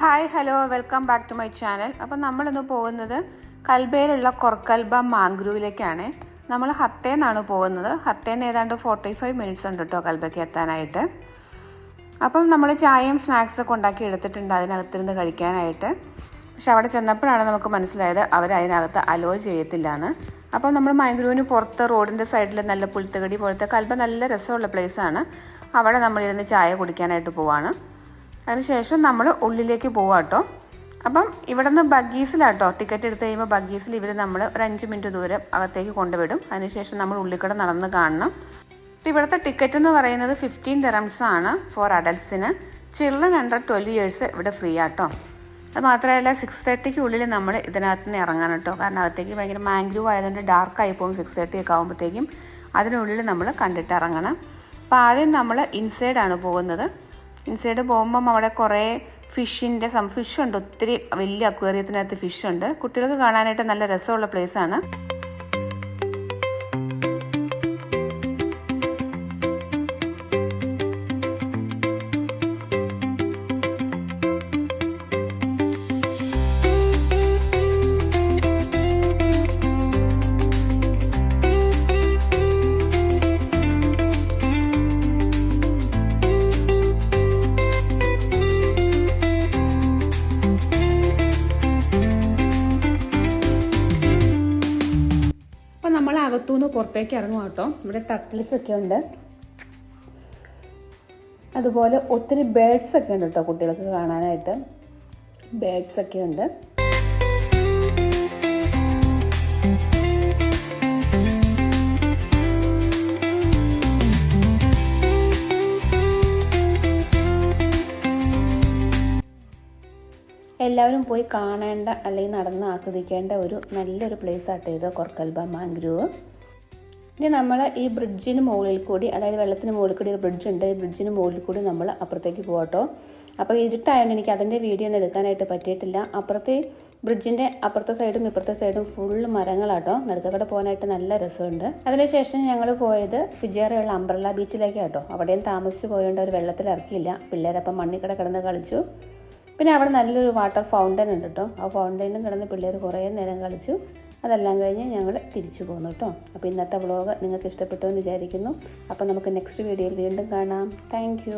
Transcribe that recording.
Hi hello welcome back to my channel അപ്പം നമ്മളിന്ന് പോകുന്നത് കൽബയിലുള്ള കൊർക്കൽബ മാംഗ്രൂവിലേക്കാണ്. നമ്മൾ ഹത്തേന്നാണ് പോകുന്നത്. ഹത്തേന്ന് ഏതാണ്ട് ഫോർട്ടി ഫൈവ് മിനിറ്റ്സ് ഉണ്ട് കേട്ടോ കൽബയ്ക്ക് എത്താനായിട്ട്. അപ്പം നമ്മൾ ചായയും സ്നാക്സ് ഒക്കെ ഉണ്ടാക്കി എടുത്തിട്ടുണ്ട് അതിനകത്തിരുന്ന് കഴിക്കാനായിട്ട്. പക്ഷെ അവിടെ ചെന്നപ്പോഴാണ് നമുക്ക് മനസ്സിലായത് അവർ അതിനകത്ത് അലോ ചെയ്യത്തില്ല എന്ന് അപ്പം നമ്മൾ മാംഗ്രൂവിന് പുറത്ത് റോഡിന്റെ സൈഡിൽ നല്ല പുൽത്തകടി പോലത്തെ കൽബ നല്ല രസമുള്ള പ്ലേസാണ് അവിടെ നമ്മളിരുന്ന് ചായ കുടിക്കാനായിട്ട് പോവാണ്. അതിനുശേഷം നമ്മൾ ഉള്ളിലേക്ക് പോവാം കേട്ടോ അപ്പം ഇവിടെ നിന്ന് ബഗ്ഗീസിലാട്ടോ ടിക്കറ്റ് എടുത്ത് കഴിയുമ്പോൾ ബഗ്ഗീസിൽ ഇവർ നമ്മൾ ഒരു അഞ്ച് മിനിറ്റ് ദൂരം അകത്തേക്ക് കൊണ്ടുവിടും. അതിനുശേഷം നമ്മൾ ഉള്ളിക്കട നടന്ന് കാണണം. ഇവിടുത്തെ ടിക്കറ്റ് എന്ന് പറയുന്നത് ഫിഫ്റ്റീൻ തെറംസ് ആണ് ഫോർ അഡൽട്ട്സിന് ചിൽഡ്രൻ അണ്ടർ ട്വൽവ് ഇയേഴ്സ് ഇവിടെ ഫ്രീ ആട്ടോ അത് മാത്രമല്ല സിക്സ് തേർട്ടിക്ക് ഉള്ളിൽ നമ്മൾ ഇതിനകത്ത് നിന്ന് ഇറങ്ങാൻ കേട്ടോ കാരണം അകത്തേക്ക് ഭയങ്കര മാംഗ്രൂവ് ആയതുകൊണ്ട് ഡാർക്ക് ആയി പോകും സിക്സ് തേർട്ടി ഒക്കെ ആകുമ്പോഴത്തേക്കും അതിനുള്ളിൽ നമ്മൾ കണ്ടിട്ട് ഇറങ്ങണം. അപ്പോൾ ആദ്യം നമ്മൾ ഇൻസൈഡാണ് പോകുന്നത്. ഇൻസൈഡ് പോകുമ്പം അവിടെ കുറേ ഫിഷിന്റെ സം ഫിഷുണ്ട്. ഒത്തിരി വലിയ അക്വേറിയത്തിനകത്ത് ഫിഷുണ്ട്. കുട്ടികൾക്ക് കാണാനായിട്ട് നല്ല രസമുള്ള പ്ലേസാണ്. അകത്തുനിന്ന് പുറത്തേക്ക് ഇറങ്ങും കേട്ടോ. ഇവിടെ ടർട്ടിൽസ് ഒക്കെ ഉണ്ട്. അതുപോലെ ഒത്തിരി ബേഡ്സ് ഒക്കെ ഉണ്ട് കേട്ടോ കുട്ടികൾക്ക് കാണാനായിട്ട്. ബേഡ്സ് ഒക്കെ ഉണ്ട്. എല്ലാവരും പോയി കാണേണ്ട അല്ലെങ്കിൽ നടന്ന് ആസ്വദിക്കേണ്ട ഒരു നല്ലൊരു പ്ലേസ് ആട്ടോ ഇത്. Khor Kalba mangrove. ഇനി നമ്മൾ ഈ ബ്രിഡ്ജിന് മുകളിൽ കൂടി അതായത് വെള്ളത്തിന് മുകളിൽ കൂടി ഒരു ബ്രിഡ്ജ് ഉണ്ട്. ഈ ബ്രിഡ്ജിന് മുകളിൽ കൂടി നമ്മൾ അപ്പുറത്തേക്ക് പോകട്ടോ അപ്പോൾ ഇരുട്ടായതുകൊണ്ട് എനിക്ക് അതിന്റെ വീഡിയോ ഒന്നും എടുക്കാനായിട്ട് പറ്റിയിട്ടില്ല. അപ്പുറത്തെ ബ്രിഡ്ജിന്റെ അപ്പുറത്തെ സൈഡും ഇപ്പുറത്തെ സൈഡും ഫുള്ള് മരങ്ങളാട്ടോ നടുക്കക്കടെ പോകാനായിട്ട് നല്ല രസമുണ്ട്. അതിനുശേഷം ഞങ്ങൾ പോയത് ഫിജിയാറയുള്ള അംബ്രല്ല ബീച്ചിലേക്ക് കേട്ടോ അവിടെയും താമസിച്ച് പോയതുകൊണ്ട് അവർ വെള്ളത്തിൽ ഇറക്കിയില്ല. പിള്ളേരപ്പം മണ്ണിക്കട കിടന്ന് കളിച്ചു. പിന്നെ അവിടെ നല്ലൊരു വാട്ടർ ഫൗണ്ടൻ ഉണ്ട് കേട്ടോ ആ ഫൗണ്ടനിലും കിടന്ന് പിള്ളേർ കുറേ നേരം കളിച്ചു. അതെല്ലാം കഴിഞ്ഞ് ഞങ്ങൾ തിരിച്ചു പോന്നു കേട്ടോ. അപ്പോൾ ഇന്നത്തെ വ്ളോഗ് നിങ്ങൾക്ക് ഇഷ്ടപ്പെട്ടു എന്ന് വിചാരിക്കുന്നു. അപ്പോൾ നമുക്ക് നെക്സ്റ്റ് വീഡിയോയിൽ വീണ്ടും കാണാം. താങ്ക്